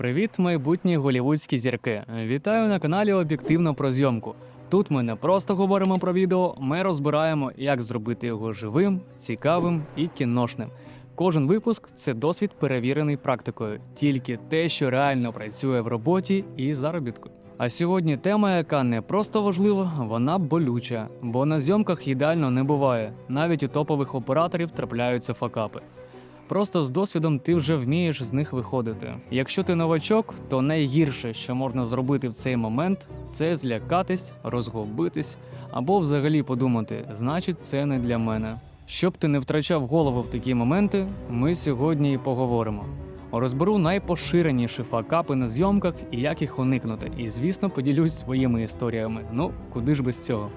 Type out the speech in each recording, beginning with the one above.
Привіт, майбутні голівудські зірки! Вітаю на каналі Об'єктивно про зйомку. Тут ми не просто говоримо про відео, ми розбираємо, як зробити його живим, цікавим і кіношним. Кожен випуск це досвід перевірений практикою, тільки те, що реально працює в роботі і заробітку. А сьогодні тема, яка не просто важлива, вона болюча, бо на зйомках ідеально не буває. Навіть у топових операторів трапляються факапи. Просто з досвідом ти вже вмієш з них виходити. Якщо ти новачок, то найгірше, що можна зробити в цей момент, це злякатись, розгубитись або взагалі подумати, значить, це не для мене. Щоб ти не втрачав голову в такі моменти, ми сьогодні і поговоримо. Розберу найпоширеніші факапи на зйомках і як їх уникнути. І, звісно, поділюсь своїми історіями. Ну, куди ж без цього?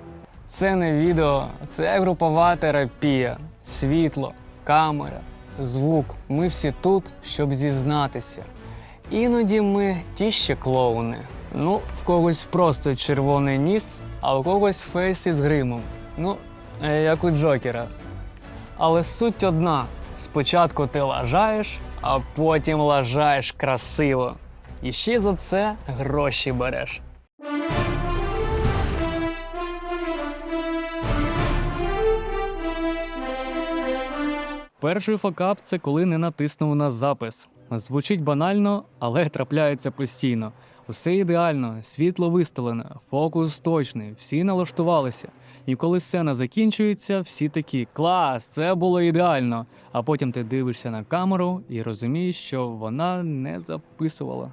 Це не відео, це групова терапія, світло, камера, звук. Ми всі тут, щоб зізнатися. Іноді ми ті ще клоуни. Ну, в когось просто червоний ніс, а у когось фейс із гримом. Ну, е, як у Джокера. Але суть одна: спочатку ти лажаєш, а потім лажаєш красиво. І ще за це гроші береш. Перший факап це коли не натиснув на запис. Звучить банально, але трапляється постійно. Усе ідеально, світло виставлене, фокус точний, всі налаштувалися. І коли сцена закінчується, всі такі клас, це було ідеально. А потім ти дивишся на камеру і розумієш, що вона не записувала.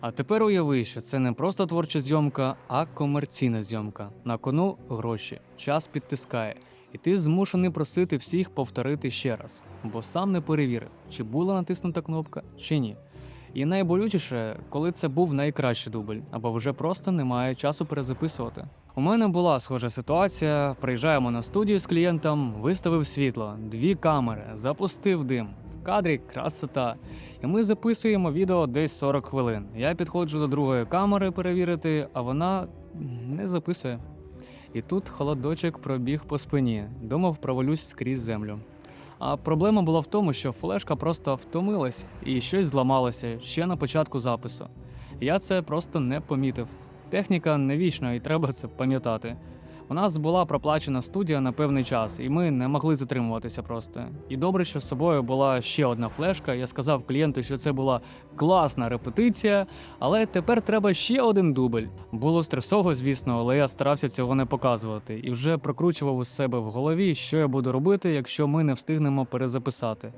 А тепер уяви, що це не просто творча зйомка, а комерційна зйомка. На кону гроші, час підтискає, і ти змушений просити всіх повторити ще раз, бо сам не перевірив, чи була натиснута кнопка, чи ні. І найболючіше, коли це був найкращий дубль, або вже просто немає часу перезаписувати. У мене була схожа ситуація. Приїжджаємо на студію з клієнтом, виставив світло, дві камери, запустив дим. В кадрі красота. І ми записуємо відео десь 40 хвилин. Я підходжу до другої камери перевірити, а вона не записує. І тут холодочок пробіг по спині, думав, провалюсь скрізь землю. А проблема була в тому, що флешка просто втомилась і щось зламалося ще на початку запису. Я це просто не помітив. Техніка не вічна, і треба це пам'ятати. У нас була проплачена студія на певний час, і ми не могли затримуватися просто. І добре, що з собою була ще одна флешка. Я сказав клієнту, що це була класна репетиція, але тепер треба ще один дубль. Було стресово, звісно, але я старався цього не показувати і вже прокручував у себе в голові, що я буду робити, якщо ми не встигнемо перезаписати.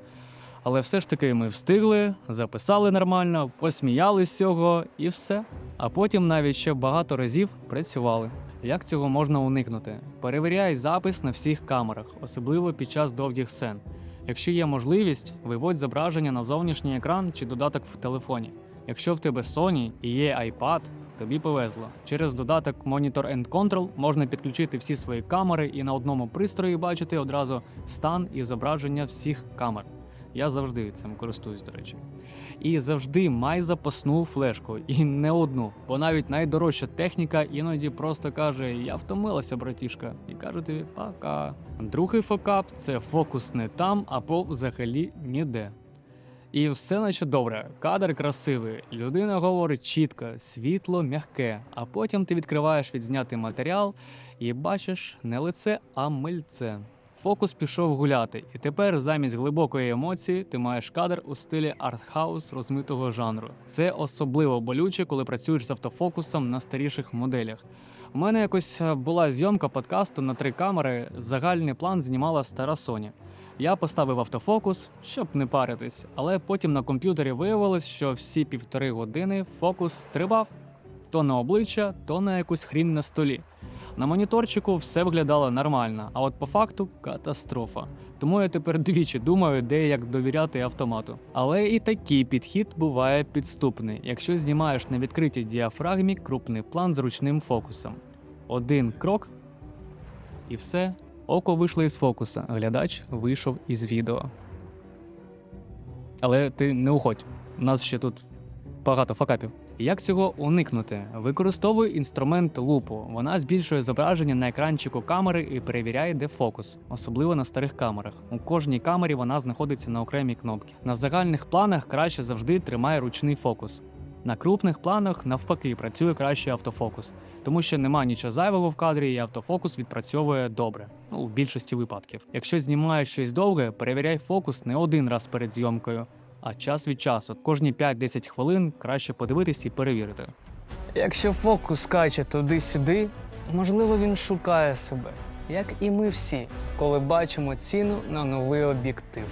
Але все ж таки ми встигли, записали нормально, посміялись з цього і все. А потім навіть ще багато разів працювали. Як цього можна уникнути? Перевіряй запис на всіх камерах, особливо під час довгих сцен. Якщо є можливість, виводь зображення на зовнішній екран чи додаток в телефоні. Якщо в тебе Sony і є iPad, тобі повезло. Через додаток Monitor and Control можна підключити всі свої камери і на одному пристрої бачити одразу стан і зображення всіх камер. Я завжди цим користуюсь, до речі. І завжди май запасну флешку, і не одну. Бо навіть найдорожча техніка іноді просто каже: Я втомилася, братішка, і каже тобі пока. Другий фокап це фокус не там або взагалі ніде. І все наче добре, кадр красивий, людина говорить чітко, світло м'яке, а потім ти відкриваєш відзнятий матеріал і бачиш не лице, а мильце. Фокус пішов гуляти, і тепер замість глибокої емоції ти маєш кадр у стилі артхаус розмитого жанру. Це особливо болюче, коли працюєш з автофокусом на старіших моделях. У мене якось е, була зйомка подкасту на три камери. Загальний план знімала стара Sony. Я поставив автофокус, щоб не паритись, але потім на комп'ютері виявилось, що всі півтори години фокус стрибав то на обличчя, то на якусь хрінь на столі. На моніторчику все виглядало нормально, а от по факту катастрофа. Тому я тепер двічі думаю, де як довіряти автомату. Але і такий підхід буває підступний, якщо знімаєш на відкритій діафрагмі крупний план з ручним фокусом. Один крок і все. Око вийшло із фокуса, глядач вийшов із відео. Але ти не уходь. У нас ще тут багато факапів. Як цього уникнути? Використовуй інструмент лупу. Вона збільшує зображення на екранчику камери і перевіряє, де фокус, особливо на старих камерах. У кожній камері вона знаходиться на окремій кнопці. На загальних планах краще завжди тримай ручний фокус. На крупних планах навпаки працює краще автофокус, тому що нема нічого зайвого в кадрі, і автофокус відпрацьовує добре. Ну, у більшості випадків. Якщо знімаєш щось довге, перевіряй фокус не один раз перед зйомкою, а час від часу. Кожні 5-10 хвилин краще подивитись і перевірити. Якщо фокус скаче туди-сюди, можливо, він шукає себе, як і ми всі, коли бачимо ціну на новий об'єктив.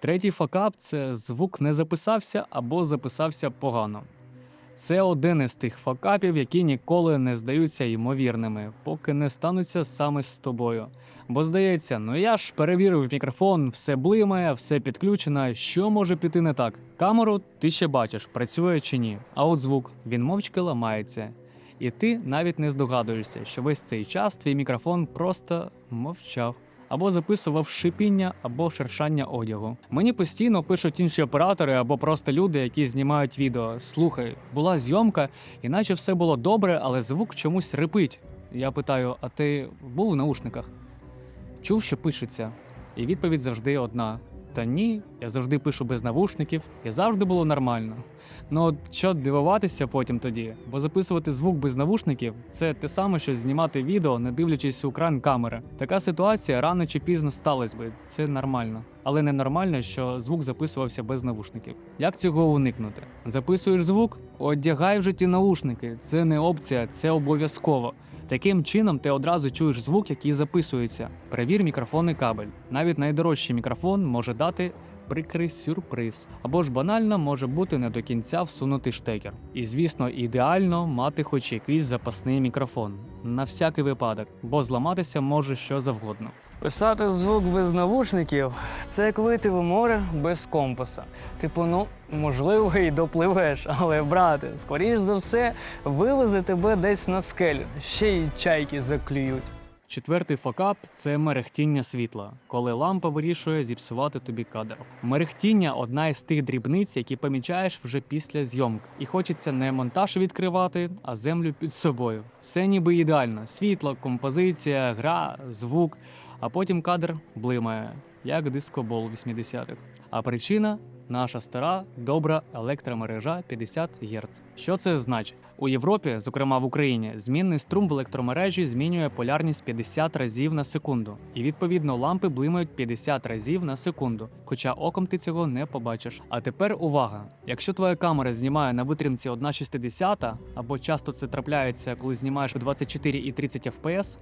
Третій факап це звук не записався або записався погано. Це один із тих факапів, які ніколи не здаються ймовірними, поки не стануться саме з тобою. Бо здається, ну я ж перевірив мікрофон, все блимає, все підключено. Що може піти не так? Камеру ти ще бачиш, працює чи ні. А от звук він мовчки ламається. І ти навіть не здогадуєшся, що весь цей час твій мікрофон просто мовчав. Або записував шипіння або шершання одягу. Мені постійно пишуть інші оператори або просто люди, які знімають відео. Слухай, була зйомка, іначе все було добре, але звук чомусь рипить. Я питаю: а ти був у наушниках? Чув, що пишеться? І відповідь завжди одна: Та ні, я завжди пишу без навушників, і завжди було нормально. Ну от що дивуватися потім тоді, бо записувати звук без навушників це те саме, що знімати відео, не дивлячись у кран камери. Така ситуація рано чи пізно сталася би, це нормально. Але не нормально, що звук записувався без навушників. Як цього уникнути? Записуєш звук, одягай вже ті наушники. Це не опція, це обов'язково. Таким чином ти одразу чуєш звук, який записується. Перевір мікрофонний кабель. Навіть найдорожчий мікрофон може дати прикрий сюрприз, або ж банально може бути не до кінця всунутий штекер. І звісно, ідеально мати хоч якийсь запасний мікрофон на всякий випадок, бо зламатися може що завгодно. Писати звук без навушників це як вийти в море без компаса. Типу, ну можливо, і допливеш, але брате, скоріш за все, вивезе тебе десь на скелю, ще й чайки заклюють. Четвертий факап це мерехтіння світла, коли лампа вирішує зіпсувати тобі кадр. Мерехтіння одна із тих дрібниць, які помічаєш вже після зйомки. І хочеться не монтаж відкривати, а землю під собою. Все ніби ідеально: світло, композиція, гра, звук, а потім кадр блимає, як дискобол 80-х. А причина наша стара добра електромережа 50 Гц. Що це значить? У Європі, зокрема в Україні, змінний струм в електромережі змінює полярність 50 разів на секунду, і відповідно лампи блимають 50 разів на секунду, хоча оком ти цього не побачиш. А тепер увага! Якщо твоя камера знімає на витримці 1,60, або часто це трапляється, коли знімаєш у 24 і 30 FPS,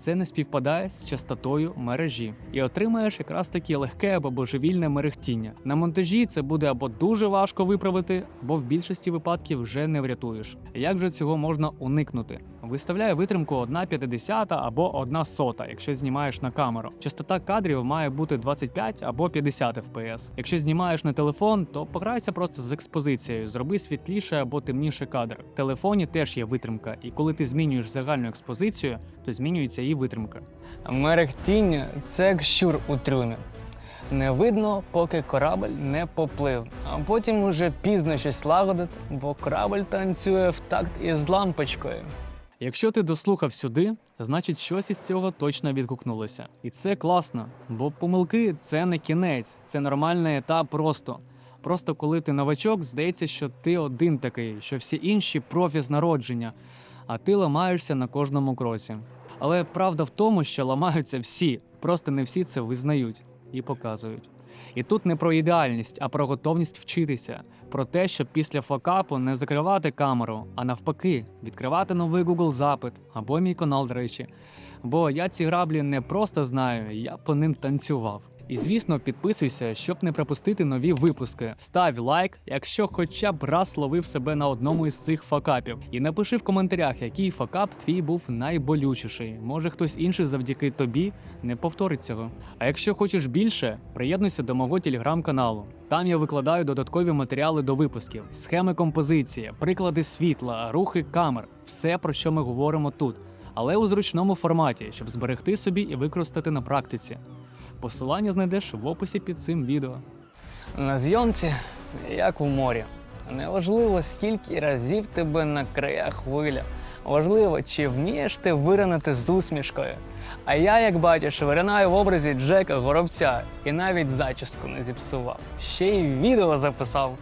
це не співпадає з частотою мережі, і отримаєш якраз таке легке або божевільне мерехтіння. На монтажі це буде або дуже важко виправити, або в більшості випадків вже не врятуєш. Як же цього можна уникнути? Виставляє витримку 1,50 або 1 сота, якщо знімаєш на камеру. Частота кадрів має бути 25 або 50 FPS. Якщо знімаєш на телефон, то пограйся просто з експозицією, зроби світліше або темніше кадр. В телефоні теж є витримка, і коли ти змінюєш загальну експозицію, то змінюється і витримка. Мерехтіння це як щур у трюмі. Не видно, поки корабль не поплив, а потім уже пізно щось лагодити, бо корабль танцює в такт із лампочкою. Якщо ти дослухав сюди, значить щось із цього точно відгукнулося. І це класно, бо помилки це не кінець, це нормальний етап просто. Просто коли ти новачок, здається, що ти один такий, що всі інші профі з народження, а ти ламаєшся на кожному кроці. Але правда в тому, що ламаються всі, просто не всі це визнають і показують. І тут не про ідеальність, а про готовність вчитися, про те, щоб після факапу не закривати камеру, а навпаки, відкривати новий Google запит або мій канал, до речі. Бо я ці граблі не просто знаю, я по ним танцював. І звісно, підписуйся, щоб не пропустити нові випуски. Став лайк, якщо хоча б раз ловив себе на одному із цих факапів. І напиши в коментарях, який факап твій був найболючіший. Може хтось інший завдяки тобі не повторить цього. А якщо хочеш більше, приєднуйся до мого телеграм-каналу. Там я викладаю додаткові матеріали до випусків, схеми композиції, приклади світла, рухи камер, все про що ми говоримо тут, але у зручному форматі, щоб зберегти собі і використати на практиці. Посилання знайдеш в описі під цим відео. На зйомці, як у морі. Неважливо, скільки разів тебе накриє хвиля. Важливо, чи вмієш ти виринати з усмішкою. А я, як бачиш, виринаю в образі Джека Горобця і навіть зачіску не зіпсував. Ще й відео записав.